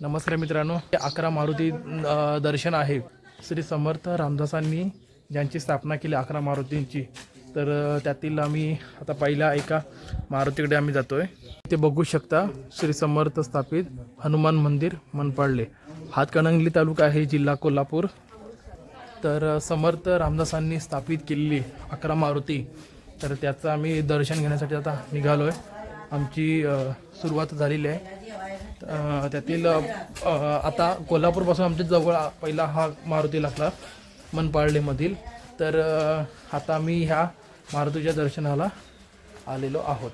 नमस्कार मित्रांनो अकरा मारुती दर्शन आहे. श्री समर्थ रामदासांनी ज्यांची स्थापना केली अकरा मारुतींची तर त्यातील आम्ही आता पहिल्या एका मारुतीकडे आम्ही जातो आहे ते बघू शकता श्री समर्थ स्थापित हनुमान मंदिर मनपाडले. हातकणंगली तालुका आहे जिल्हा कोल्हापूर. तर समर्थ रामदासांनी स्थापित केलेली अकरा मारुती तर त्याचं आम्ही दर्शन घेण्यासाठी आता निघालो आहे आमची सुरुवात झालेली आहे. त्यातील आता कोल्हापूरपासून आमच्या जवळ पहिला हा मारुती लागला मनपाळलेमधील. तर आता आम्ही ह्या मारुतीच्या दर्शनाला आलेलो आहोत.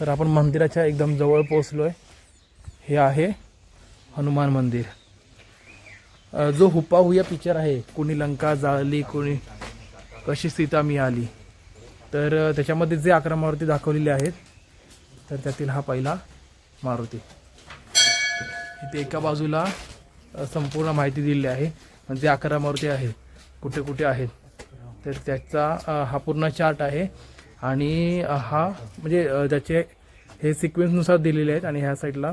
तर आपण मंदिराच्या एकदम जवळ पोचलो आहे हे आहे हनुमान मंदिर. जो हुपा हुया पिक्चर आहे कोणी लंका जाळली कोणी कशी सीता मी आली. तर त्याच्यामध्ये जे अकरा मारुती दाखवलेले आहेत तर त्यातील हा पहिला मारुती. इथे एका बाजूला संपूर्ण माहिती दिलेली आहे. म्हणजे अकरा मारुती आहे. कुठे कुठे आहेत. तर त्याचा हा पूर्ण चार्ट आहे. आणि हा म्हणजे त्याचे हे सिक्वेन्सनुसार दिलेले आहेत आणि ह्या साईडला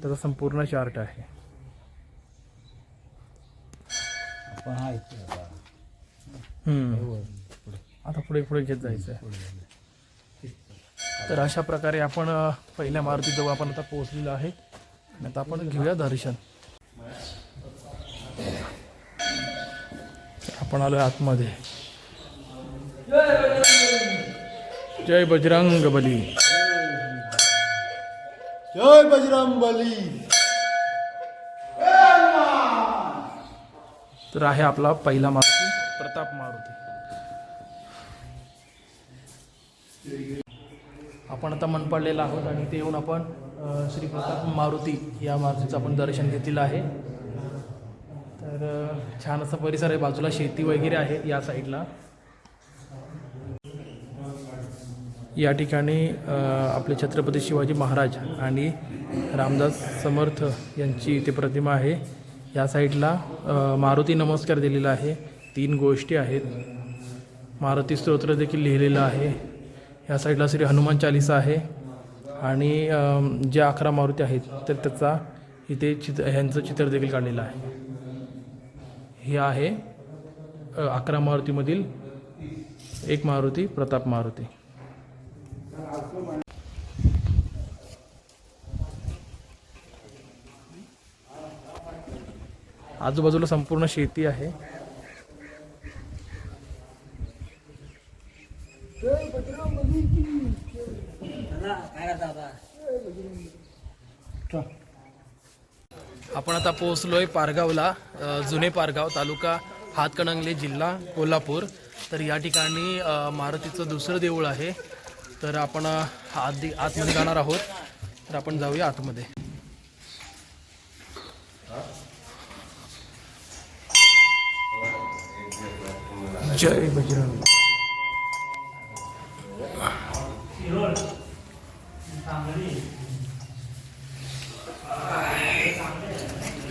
त्याचा संपूर्ण चार्ट आहे. हा. आता. पुढे. पुढे घेत जायचं आहे तर अशा प्रकारे आपण पहिल्या मारुतीजवळ आपण आता पोहोचलेलो आहे. आणि आता आपण घेऊया दर्शन. आपण आलोय आतमध्ये. जय बजरंग बली. जय बजरंग बली. तर आहे आपला पहिला मारुती प्रताप मारुती. आपण आता मनपाडलेला आहोत आणि ते येऊन आपण श्री प्रताप मारुती या मारुतीचं आपण दर्शन घेतलेलं आहे. तर छान असा परिसर आहे. बाजूला शेती वगैरे आहे या साईडला. या ठिकाणी आपले छत्रपती शिवाजी महाराज आणि रामदास समर्थ यांची इथे प्रतिमा आहे. या साईडला मारुती नमस्कार दिलेला आहे. तीन गोष्टी आहेत. मारुती स्तोत्र देखील लिहिलेलं आहे. या साईडला श्री हनुमान चालिसा आहे. आणि जे अकरा मारुती आहेत तर त्याचा इथे चित्र ह्यांचं चित्र देखील काढलेलं आहे. हे आहे अकरा मारुतीमधील एक मारुती प्रताप मारुती. आजूबाजूला संपूर्ण शेती आहे. आपण आता पोहोचलोय पारगावला जुने पारगाव तालुका हातकणंगले जिल्हा कोल्हापूर. तर या ठिकाणी मारुतीचं दुसरं देऊळ आहे. तर आपण आधी आतमध्ये जाणार आहोत. तर आपण जाऊया आतमध्ये. जय बजरंग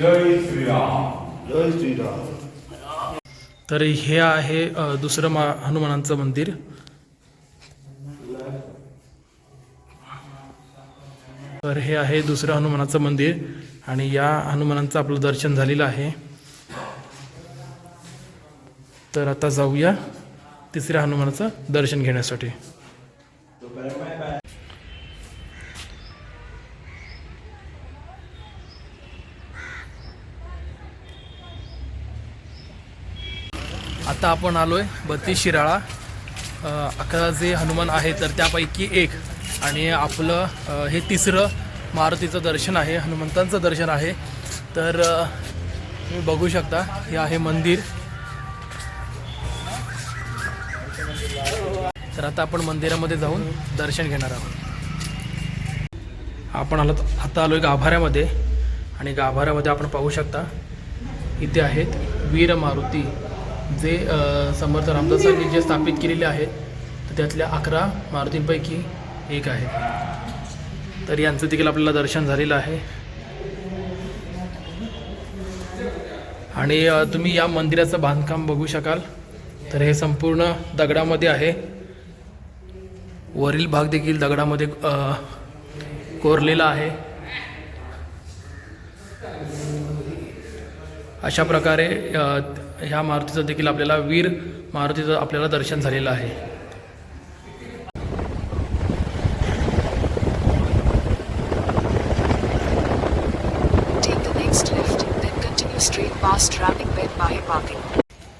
जय श्रीराम तर हे आहे दुसरं मा हनुमानांचं मंदिर. तर हे आहे दुसरं हनुमानाचं मंदिर आणि या हनुमानांचं आपलं दर्शन झालेलं आहे. तर आता जाऊया तिसऱ्या हनुमानाचं दर्शन घेण्यासाठी. आपण आलो आहे बत्तीस शिराळा. अकरा जे हनुमान आहे तर त्यापैकी एक. आणि आपलं हे तिसरं मारुतीचं दर्शन आहे हनुमंतांचं दर्शन आहे. तर तुम्ही बघू शकता हे आहे मंदिर. तर आता आपण मंदिरामध्ये जाऊन दर्शन घेणार आहोत. आपण आलो आता आलो आहे गाभाऱ्यामध्ये. आणि गाभाऱ्यामध्ये आपण पाहू शकता इथे आहेत वीर मारुती. जे समर्थ रामदासांनी जे स्थापित केलेले आहेत तर त्यातल्या अकरा मारुतींपैकी एक आहे. तर यांचं देखील आपल्याला दर्शन झालेलं आहे. आणि तुम्ही या मंदिराचं बांधकाम बघू शकाल. तर हे संपूर्ण दगडामध्ये आहे. वरील भाग देखील दगडामध्ये कोरलेला आहे. अशा प्रकारे ह्या मारुतीचं देखील आपल्याला वीर मारुतीचं आपल्याला दर्शन झालेलं आहे.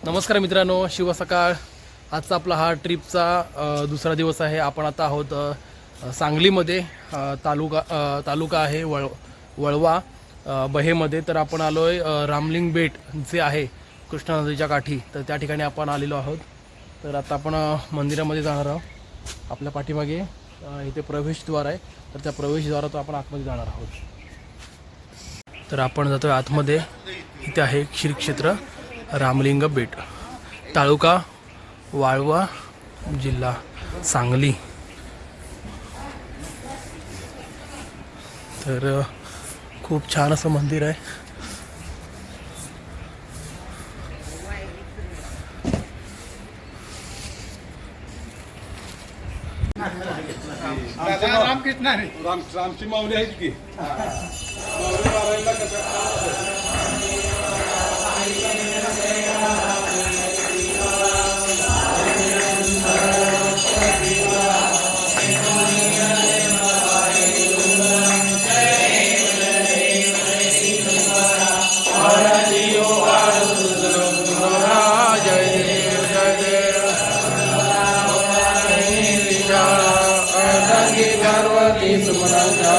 नमस्कार मित्रांनो शिव सकाळ. आजचा आपला हा ट्रिपचा दुसरा दिवस आहे. आपण आता आहोत सांगलीमध्ये तालुका तालुका आहे वळ वळवा बहेमध्ये. तर आपण आलो आहे रामलिंग बेट जे आहे कृष्णा नदीच्या काठी तर त्या ठिकाणी आपण आलेलो आहोत. तर आता आपण मंदिरामध्ये जाणार आहोत. आपल्या पाठीमागे इथे प्रवेशद्वार आहे. तर त्या प्रवेशद्वारातून आपण आतमध्ये जाणार आहोत. तर आपण जातोय आतमध्ये. इथे आहे श्री क्षेत्र रामलिंग बेट. तालुका वाळवा जिल्हा सांगली. तर खूप छान असं मंदिर आहे. रामकृष्ण राम रामची माऊली आहेत की? माऊली मारायला कसं पार्वती सुमनाच्या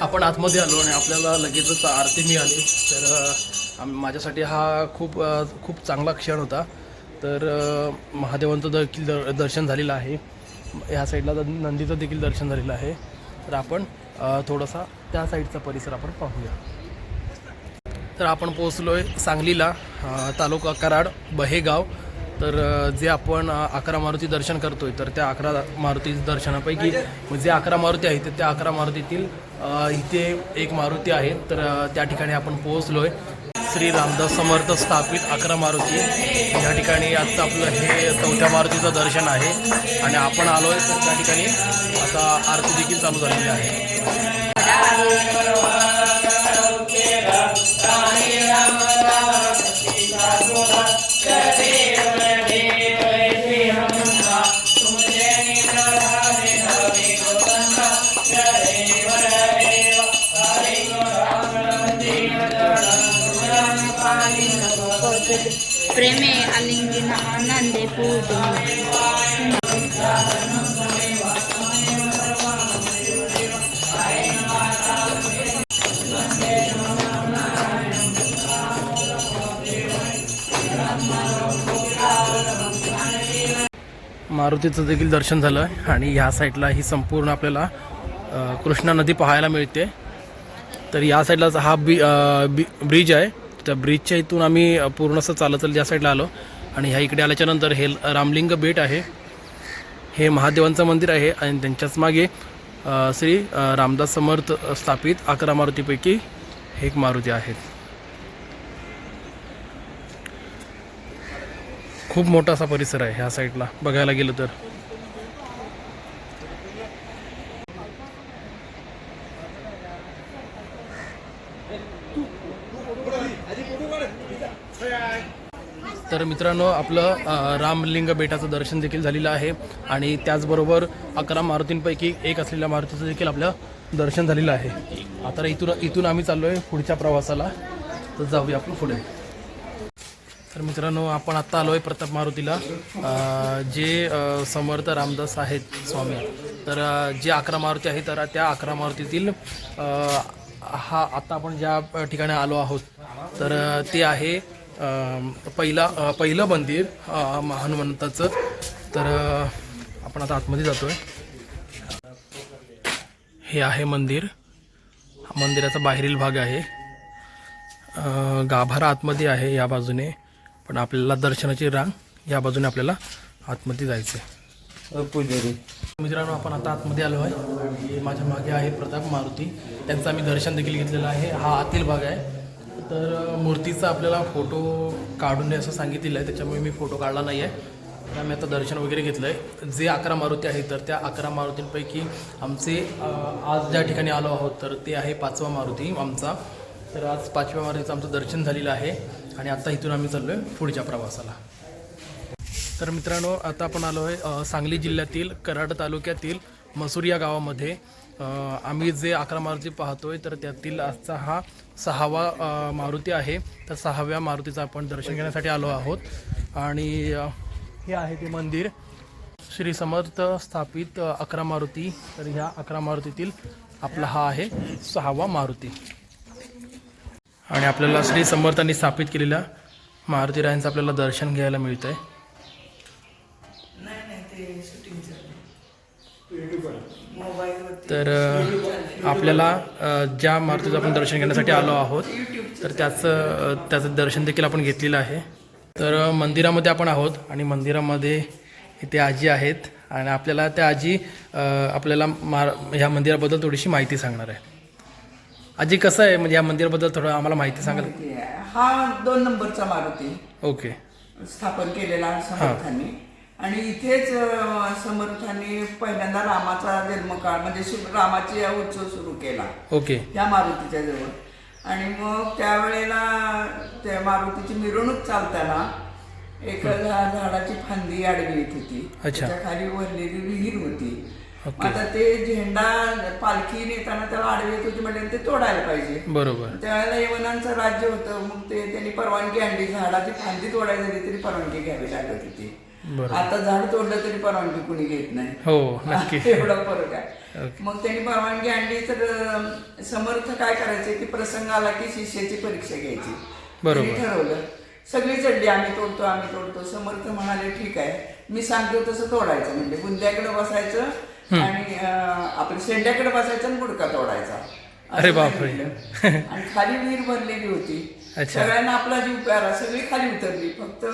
आपण आतमध्ये आलो आणि आपल्याला लगेचच आरती मिळाली. तर माझ्यासाठी हा खूप खूप चांगला क्षण होता. तर महादेवांचं देखील दर दर्शन झालेलं आहे. ह्या साईडला नंदीचं देखील दर्शन झालेलं आहे. तर आपण थोडासा त्या साईडचा परिसर आपण पाहूया. तर आपण पोहोचलो आहे सांगलीला तालुका कराड बहेगाव. तर जे आपण अकरा मारुती दर्शन करतोय तर त्या अकरा मारुती दर्शनापैकी म्हणजे जे अकरा मारुती आहेत तर त्या अकरा मारुतीतील इथे एक मारुती आहे. तर त्या ठिकाणी आपण पोहोचलो आहे श्री रामदास समर्थ स्थापित अकरा मारुती. या ठिकाणी आजचं आपलं हे चौथ्या मारुतीचं दर्शन आहे. आणि आपण आलो आहे तर त्या ठिकाणी आता आरती देखील चालू झालेली आहे. मारुतीचं देखील दर्शन झालं आणि ह्या साईडला ही संपूर्ण आपल्याला कृष्णा नदी पाहायला मिळते. तर या साईडलाच हा बी बी ब्रिज आहे. त्या ब्रिजच्या इथून आम्ही पूर्ण असं चालत चालत या साईडला आलो आणि ह्या इकडे आल्याच्यानंतर हे रामलिंग बेट आहे. हे महादेवांचं मंदिर आहे आणि त्यांच्याच मागे श्री रामदास समर्थ स्थापित अकरा मारुतीपैकी एक मारुती आहेत. खूप मोठा असा परिसर आहे ह्या साईडला बघायला गेलं तर. तर मित्रांनो आपलं रामलिंग बेटाचं दर्शन देखील झालेलं आहे आणि त्याचबरोबर अकरा मारुतींपैकी एक असलेल्या मारुतीचं देखील आपलं दर्शन झालेलं आहे. आता इथून इथून आम्ही चाललो आहे पुढच्या प्रवासाला. तर जाऊया आपण पुढे. तर मित्रांनो आपण आत्ता आलो आहे प्रताप मारुतीला. जे समर्थ रामदास आहेत स्वामी तर जे अकरा मारुती आहेत तर त्या अकरा मारुतीतील हा आत्ता आपण ज्या ठिकाणी आलो आहोत तर ते आहे पहिला पहिलं मंदिर हनुमंताचं. तर आपण आता आतमध्ये जातोय. हे आहे मंदिर. मंदिराचा बाहेरील भाग आहे. गाभारा आतमध्ये आहे या बाजूने. पण आपल्याला दर्शनाची रांग या बाजूने आपल्याला आतमध्ये जायचं आहे पुजारी मित्रांनो आपण आता आतमध्ये आलो आहे. माझ्या मागे आहे प्रताप मारुती. त्यांचं आम्ही दर्शन देखील घेतलेलं आहे. हा आतील भाग आहे. तर मूर्तीचा आपल्याला फोटो काढून असं सांगितलेलं आहे. त्याच्यामुळे मी फोटो काढला नाही आहे. तर आम्ही आता दर्शन वगैरे घेतलं आहे जे अकरा मारुती आहेत तर त्या अकरा मारुतींपैकी आमचे आज ज्या ठिकाणी आलो आहोत तर ते आहे पाचवा मारुती आमचा. तर आज पाचव्या मारुतीचं आमचं दर्शन झालेलं आहे. आणि आता इथून आम्ही चाललो आहे पुढच्या प्रवासाला. तर मित्रांनो आता आपण आलो आहे सांगली जिल्ह्यातील कराड तालुक्यातील मसूर या गावामध्ये. आम्ही जे अकरा मारुती पाहतोय तर त्यातील आजचा हा सहावा मारुती आहे. तर सहाव्या मारुतीचं आपण दर्शन घेण्यासाठी आलो आहोत. आणि हे आहे ते मंदिर. श्री समर्थ स्थापित अकरा मारुती. तर ह्या अकरा मारुतीतील आपला हा आहे सहावा मारुती. आणि आपल्याला श्री समर्थांनी स्थापित केलेल्या मारुती रायांचं आपल्याला दर्शन घ्यायला मिळतं आहे. तर आपल्याला ज्या मारुतीचं आपण दर्शन घेण्यासाठी आलो आहोत तर त्याचं त्याचं दर्शन देखील आपण घेतलेलं आहे. तर मंदिरामध्ये आपण आहोत आणि मंदिरामध्ये इथे आजी आहेत. आणि आपल्याला त्या आजी आपल्याला मार ह्या मंदिराबद्दल थोडीशी माहिती सांगणार आहे. आजी कसं आहे? म्हणजे या मंदिराबद्दल थोडं आम्हाला माहिती सांगाल? हा दोन नंबरचा मारुती ओके. स्थापन केलेला समर्थांनी. आणि इथेच समर्थांनी पहिल्यांदा रामाचा जन्मकाळ म्हणजे रामाची उत्सव सुरू केला. ओके. या मारुतीच्या जवळ. आणि मग त्यावेळेला त्या मारुतीची मिरवणूक चालताना एक झाडाची फांदी आडवी येत होती. त्याच्याखाली वरलेली विहीर होती. आता ते झेंडा पालखी नेताना त्याला आडवी होती म्हणजे ते तोडायला पाहिजे. बरोबर. त्यावेळेला यवनांचं राज्य होतं मग ते त्यांनी परवानगी आणली. झाडाची फांदी तोडायची झाली तरी परवानगी घ्यावी लागत होती. आता झाड तोडलं तरी परवानगी कुणी घेत नाही. हो नक्की. एवढा फरक आहे. मग त्यांनी परवानगी आणली तर समर्थ काय करायचे? की प्रसंग आला की शिष्याची परीक्षा घ्यायची. बरोबर. ठरवलं. सगळी चढली आम्ही तोडतो आम्ही तोडतो. समर्थ म्हणाले ठीक आहे. मी सांगतो तसं तोडायचं. म्हणजे बुंद्याकडे बसायचं आणि आपल्या शेंड्याकडे बसायचं आणि गुडका तोडायचा. अरे बापरे. आणि खाली विहीर भरलेली होती. सगळ्यांना आपला जीव प्यारा सगळी खाली उतरली. फक्त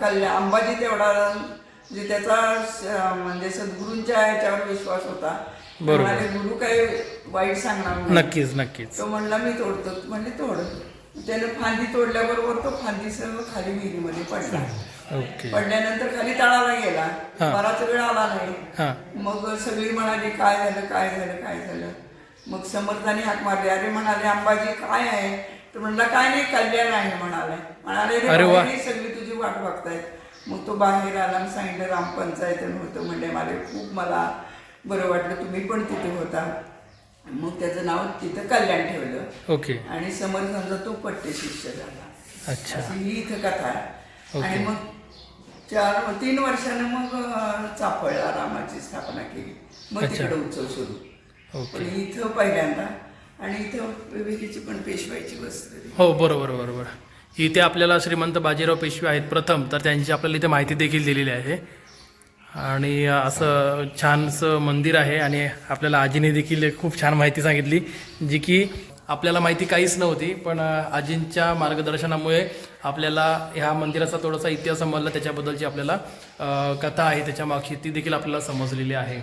कल्या अंबाजी तेवढा म्हणजे त्याचा म्हणजे सद्गुरूंच्या ह्याच्यावर विश्वास होता. बरोबर. गुरु काही वाईट सांगणार. नक्कीच नक्कीच. तो म्हणला मी तोडतो. म्हणजे तोड. त्यानं फांदी तोडल्याबरोबर तो फांदीसह खाली विहिरीमध्ये पडला. ओके. पडल्यानंतर खाली तळाला गेला. बराच वेळ आला नाही. मग सगळी म्हणाली काय झालं? काय झालं? काय झालं? मग समर्थाने हाक मारली. अरे म्हणाले अंबाजी काय आहे? तर म्हणला काय नाही कल्याण आहे म्हणाले. म्हणाले सगळी तुझी वाट बघतायत. मग तो बाहेर आला आणि सांगितलं ग्रामपंचायतन होतं म्हणजे मला खूप मला बरं वाटलं तुम्ही पण तिथे होता. मग त्याचं नाव तिथं कल्याण ठेवलं. ओके. आणि समर्थांचा तो पट्टे शिष्य झाला. अच्छा. ही इथं कथा आहे. आणि मग चार तीन वर्षानं मग अं, चाफळला रामाची स्थापना केली. मग अच्छा. तिकडे उत्सव सुरू. ओके. पण इथं पहिल्यांदा आणि इथं विवेकीची पण पेशवायची वस्त्र हो बरोबर बरोबर. इथे आपल्याला श्रीमंत बाजीराव पेशवे आहेत प्रथम तर त्यांची आपल्याला इथे माहिती देखील दिलेली आहे. आणि असं छानसं मंदिर आहे आणि आपल्याला आजीने देखील एक खूप छान माहिती सांगितली जी की आपल्याला माहिती काहीच नव्हती पण आजींच्या मार्गदर्शनामुळे आपल्याला ह्या मंदिराचा थोडासा इतिहास समजला त्याच्याबद्दलची आपल्याला कथा आहे त्याच्या मागची ती देखील आपल्याला समजलेली आहे.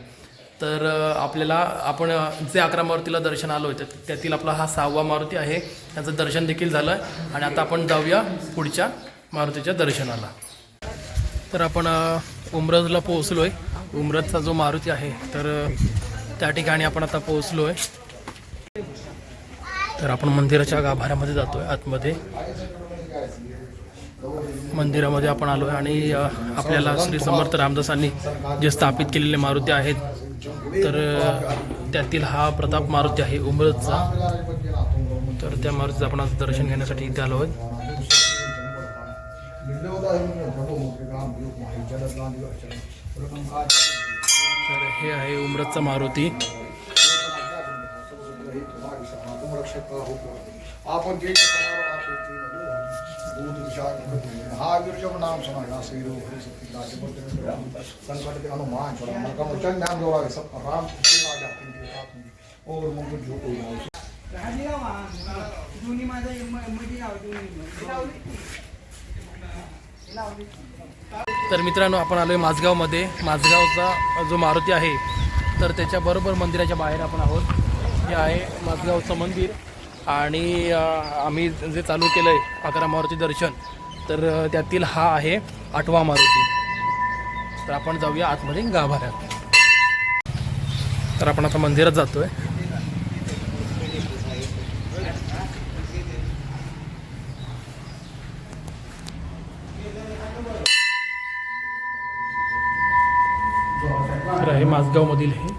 तर आपल्याला आपण जे अकरा मारुतीला दर्शन आलो होतं त्यातील आपला हा सहावा मारुती आहे. त्याचं दर्शन देखील झालं आणि आता आपण जाऊया पुढच्या मारुतीच्या दर्शनाला. तर आपण उमरजला पोहोचलो आहे उमरजचा जो मारुती आहे तर त्या ठिकाणी आपण आता पोहोचलो आहे तर आपण मंदिराच्या गाभाऱ्यामध्ये जातो आहे आतमध्ये. मंदिरामध्ये आपण आलो आहे आणि आपल्याला श्री समर्थ रामदासांनी जे स्थापित केलेले मारुती आहेत तर त्यातील हा प्रताप मारुती आहे उमरतचा तर त्या मारुतीचं आपण आज दर्शन घेण्यासाठी इथे आलो आहोत. तर हे आहे उमरतचा मारुती. आपण नाम सुना श्री रूप संकट के हनुमान मन का मुचन सब राम कृष्ण साथ में और जो कोई ना तर मित्रांनो आपण आलोय माझगावमध्ये माझगावचा जो मारुती आहे तर त्याच्याबरोबर मंदिराच्या बाहेर आपण आहोत. हे आहे माझगावचं मंदिर. आणि आम्ही जे चालू केलं आहे अकरा मारुती दर्शन तर त्यातील हा आहे आठवा मारुती. तर आपण जाऊया आतमध्ये गाभाऱ्यात. तर आपण आता मंदिरात जातो तर आहे माझगावमधील हे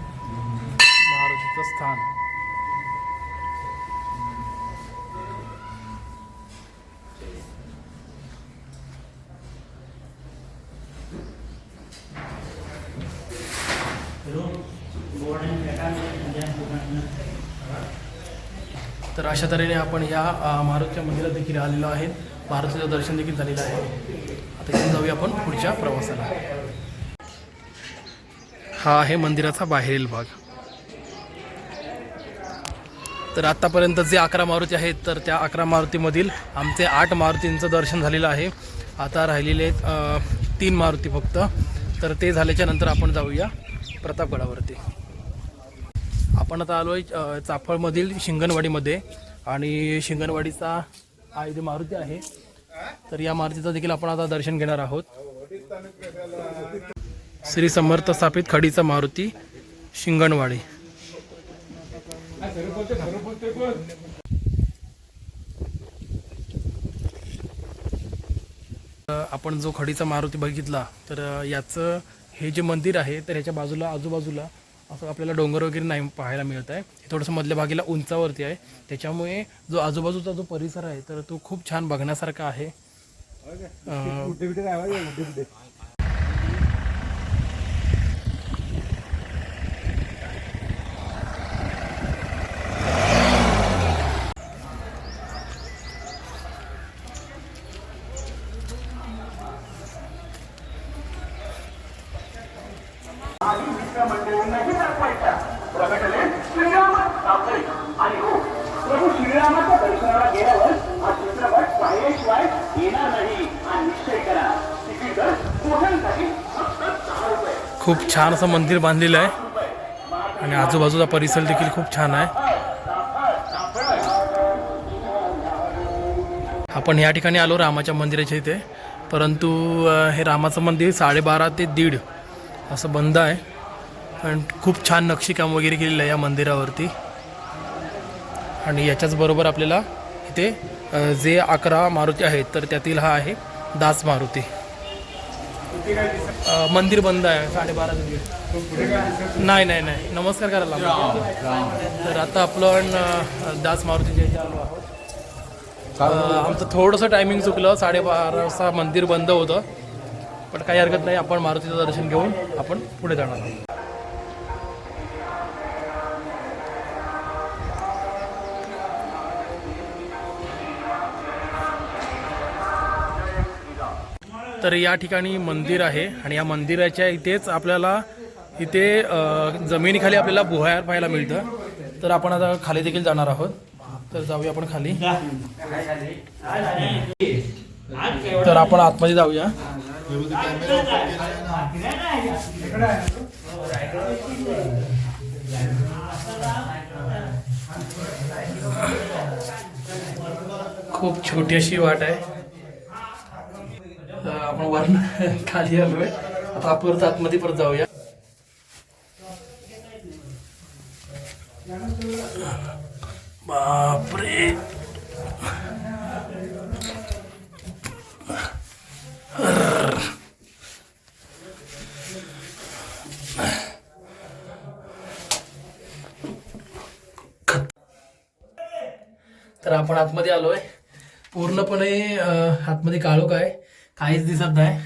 अशा तऱ्हेने आपण या मारुतीच्या मंदिरात देखील आलेलो आहे मारुतीचं दर्शन देखील झालेलं आहे. आता इथून जाऊया आपण पुढच्या प्रवासाला. हा आहे मंदिराचा बाहेरील भाग. तर आत्तापर्यंत जे अकरा मारुती आहेत तर त्या अकरा मारुतीमधील आमचे आठ मारुतींचं दर्शन झालेलं आहे. आता राहिलेले आहेत, तीन मारुती फक्त. तर ते झाल्याच्यानंतर आपण जाऊया प्रतापगडावरती. आपण आता आलो आहे चाफळमधील शिंगणवाडीमध्ये. आणि शिंगणवाडीचा हा इथे मारुती आहे. तर या मारुतीचं देखील आपण आता दर्शन घेणार आहोत. श्री समर्थ स्थापित खडीचा मारुती शिंगणवाडी. आपण जो खडीचा मारुती बघितला तर याचं हे जे मंदिर आहे तर ह्याच्या बाजूला आजूबाजूला असं आपल्याला डोंगर वगैरे नाही पाहायला मिळत आहे. हे थोडंसं मधल्या भागीला उंचावरती आहे. त्याच्यामुळे जो आजूबाजूचा जो परिसर आहे तर तो खूप छान बघण्यासारखा आहे. येणार नाही हा निश्चय करा तिकीट खूप छान असं मंदिर बांधलेलं आहे. आणि आजूबाजूचा परिसर देखील खूप छान आहे. आपण या ठिकाणी आलो रामाच्या मंदिराच्या इथे. परंतु हे रामाचं मंदिर साडेबारा ते दीड असं बंद आहे. पण खूप छान नक्षीकाम वगैरे केलेलं आहे या मंदिरावरती. आणि याच्याच बरोबर आपल्याला इथे जे अकरा मारुती आहेत तर त्यातील हा आहे दास मारुती. मंदिर बंद आहे साडेबारा नाही नाही नाही. नमस्कार करायला तर आता आपण दास मारुतीच्या इथे आलो आहोत. आमचं थोडंसं टायमिंग चुकलं साडेबारा वाजता मंदिर बंद होतं. पण काही हरकत नाही आपण मारुतीचं दर्शन घेऊन आपण पुढे जाणार आहोत. तर या ठिकाणी मंदिर आहे आणि या मंदिराच्या इथेच आपल्याला इथे जमिनीखाली आपल्याला भुहार पाहायला मिळतं. तर आपण आता खाली देखील जाणार आहोत. तर जाऊया आपण खाली. तर आपण आतमध्ये जाऊया. खूप छोटी अशी वाट आहे. आपण वरण खाली आलोय. आता परत आतमध्ये परत जाऊया. बापरे. तर आपण आतमध्ये आलोय. पूर्णपणे आतमध्ये काळोख आहे. काहीच दिसत नाही.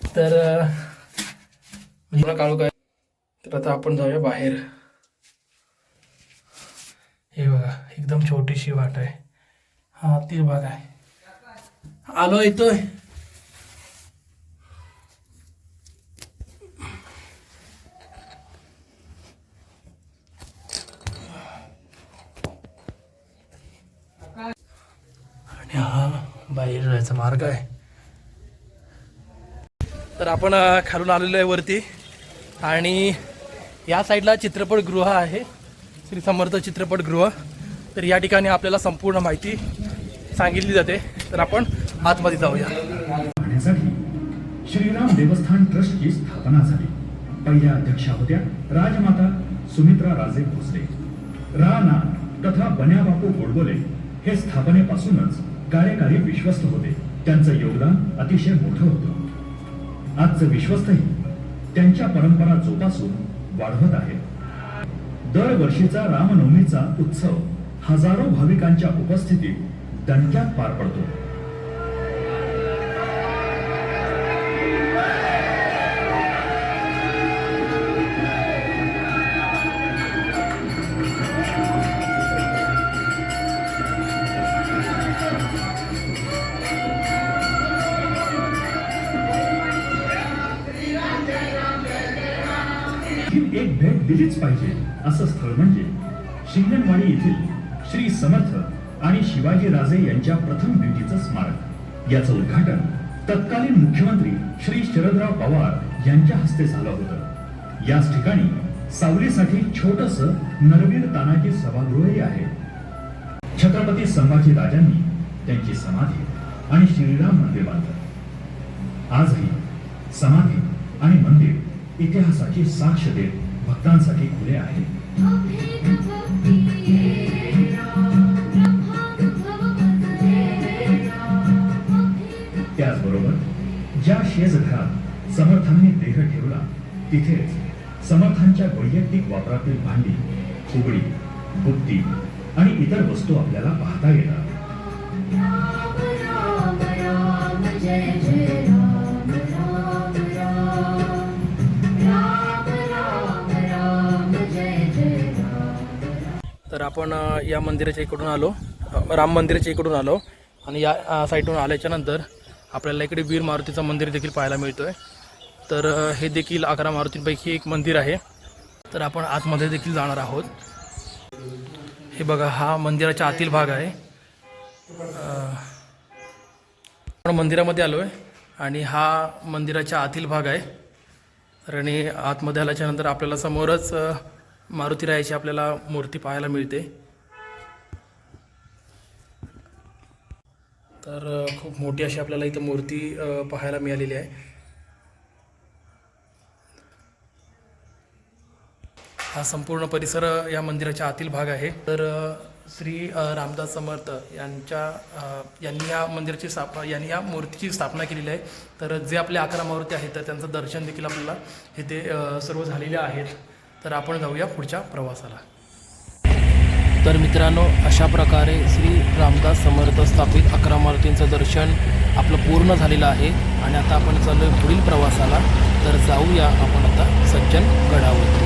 तर अं, म्हणजे काय तर आता आपण जाऊया बाहेर. हे बघा एकदम छोटीशी वाट आहे. हा ती बघा आहे. आलो येतोय आणि हा बाहेर जायचा मार्ग आहे. तर आपण खालून आलेलो आहे वरती. आणि या साईडला चित्रपटगृह आहे. श्री समर्थ चित्रपटगृह. तर या ठिकाणी आपल्याला संपूर्ण माहिती सांगितली जाते. तर आपण आतमध्ये जाऊया. श्रीराम देवस्थान ट्रस्टची स्थापना झाली. पहिल्या अध्यक्षा होत्या राजमाता सुमित्रा राजे भोसले. राणा तथा बन्याबापू गोडबोले हे स्थापनेपासूनच कार्यकारी विश्वस्त होते. त्यांचं योगदान अतिशय मोठं होतं. आजचं विश्वस्तही त्यांच्या परंपरा जोपासून वाढवत आहे. दरवर्षीचा रामनवमीचा उत्सव हजारो भाविकांच्या उपस्थितीत दणक्यात पार पडतो. श्री समर्थ आणि शिवाजी राजे यांच्या प्रथम भेटीचं स्मारक. याचं उद्घाटन तत्कालीन मुख्यमंत्री श्री शरदराव पवार यांच्या हस्ते झालं होतं. याच ठिकाणी सावलीसाठी छोटस नरवीर तानाजी सभागृहही आहे. छत्रपती संभाजी राजांनी त्यांची समाधी आणि श्रीराम मंदिर बांधलं. आजही समाधी आणि मंदिर इतिहासाची साक्ष देत भक्तांसाठी खुले आहे शेज घरात समर्थांनी देह ठेवला. तिथेच समर्थांच्या वैयक्तिक वापरातील भांडी फुगडी बुद्धी आणि इतर वस्तू आपल्याला पाहता येतात. तर आपण या मंदिराच्या इकडून आलो. राम मंदिराच्या इकडून आलो आणि या अ, साईडून आल्याच्यानंतर आपल्याला इकडे वीर मारुतीचं मंदिर देखील पाहायला मिळतो आहे तर हे देखील अकरा मारुतींपैकी एक मंदिर आहे. तर आपण आतमध्ये देखील जाणार आहोत. हे बघा हा मंदिराच्या आतील भाग आहे. आपण मंदिरामध्ये आलो आहे आणि हा मंदिराच्या आतील भाग आहे. आणि आतमध्ये आल्याच्यानंतर आपल्याला समोरच मारुती रायाची आपल्याला मूर्ती पाहायला मिळते. तर खूप मोठी अशी आपल्याला इथं मूर्ती पाहायला मिळालेली आहे. हा संपूर्ण परिसर या मंदिराच्या आतील भाग आहे. तर श्री रामदास समर्थ यांच्या यांनी या मंदिराची स्थापना यांनी या मूर्तीची स्थापना केलेली आहे. तर जे आपले अकरा मारुती आहेत तर त्यांचं दर्शन देखील आपल्याला इथे सर्व झालेले आहेत. तर आपण जाऊया पुढच्या प्रवासाला. तर मित्रांनो अशा प्रकारे श्री रामदास समर्थ स्थापित अकरा मारुतींचं दर्शन आपलं पूर्ण झालेलं आहे. आणि आता आपण चाललो पुढील प्रवासाला. तर जाऊया आपण आता सज्जन गडावरती.